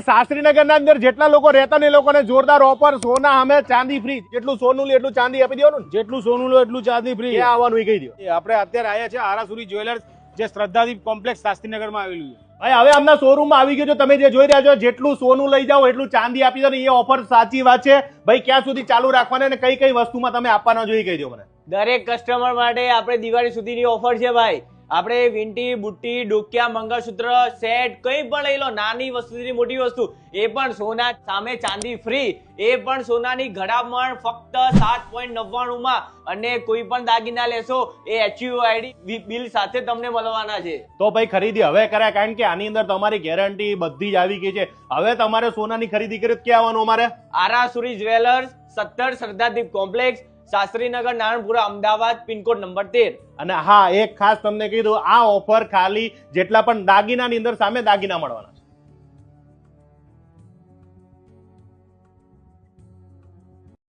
શાસ્ત્રીનગર ના અંદર જેટલા લોકો રહેતા ને એ લોકોને જોરદાર ઓફર સોના અમે ચાંદી ફ્રી જેટલું સોનું લે એટલું ચાંદી આપી દેવાનું. ને જેટલું સોનું લો એટલું ચાંદી ફ્રી ક્યાં આવવાનું એ કહી દો. આપણે અત્યારે આવ્યા છે આરાસુરી જ્વેલર્સ જે શ્રદ્ધાદીપ કોમ્પ્લેક્સ શાસ્ત્રીનગરમાં આવેલું છે. ભાઈ હવે આમના શોરૂમમાં આવી ગયો છો. તમે જે જોઈ રહ્યા છો જેટલું સોનું લઈ જાઓ એટલું ચાંદી આપી દો ને એ ઓફર સાચી વાત છે. ભાઈ ક્યાં સુધી ચાલુ રાખવાના અને કઈ કઈ વસ્તુમાં તમે આપવાના જોઈ કહી દો મને. દરેક કસ્ટમર માટે આપણે દિવાળી સુધીની ઓફર છે ભાઈ. આપણે વીંટી બુટ્ટી ડોકિયા મંગળસૂત્ર સેટ કંઈ પણ લઈ લો નાની વસ્તુથી મોટી વસ્તુ. એ પણ સોના સામે ચાંદી ફ્રી. એ પણ સોનાની ઘડામણ ફક્ત સાત પોઈન્ટ નવ્વાણુંમાં. અને કોઈ પણ દાગીના લેશો એ એચયુઆઈડી બિલ સાથે તમને મળવાના છે. તો ભાઈ ખરીદી હવે કરાય કારણ કે આની અંદર તમારી ગેરંટી બધી જ આવી ગઈ છે. હવે તમારે સોનાની ખરીદી કરી ક્યાં આવવાનું અમારે? આરાસુરી જ્વેલર્સ સત્તર Sardardeep complex Shastrinagar, Naranpura, Ahmedabad, pincode number તેર. અને હા, એક ખાસ તમને કીધું આ ઓફર ખાલી જેટલા પણ દાગીનાની અંદર સામે દાગીના મળવાના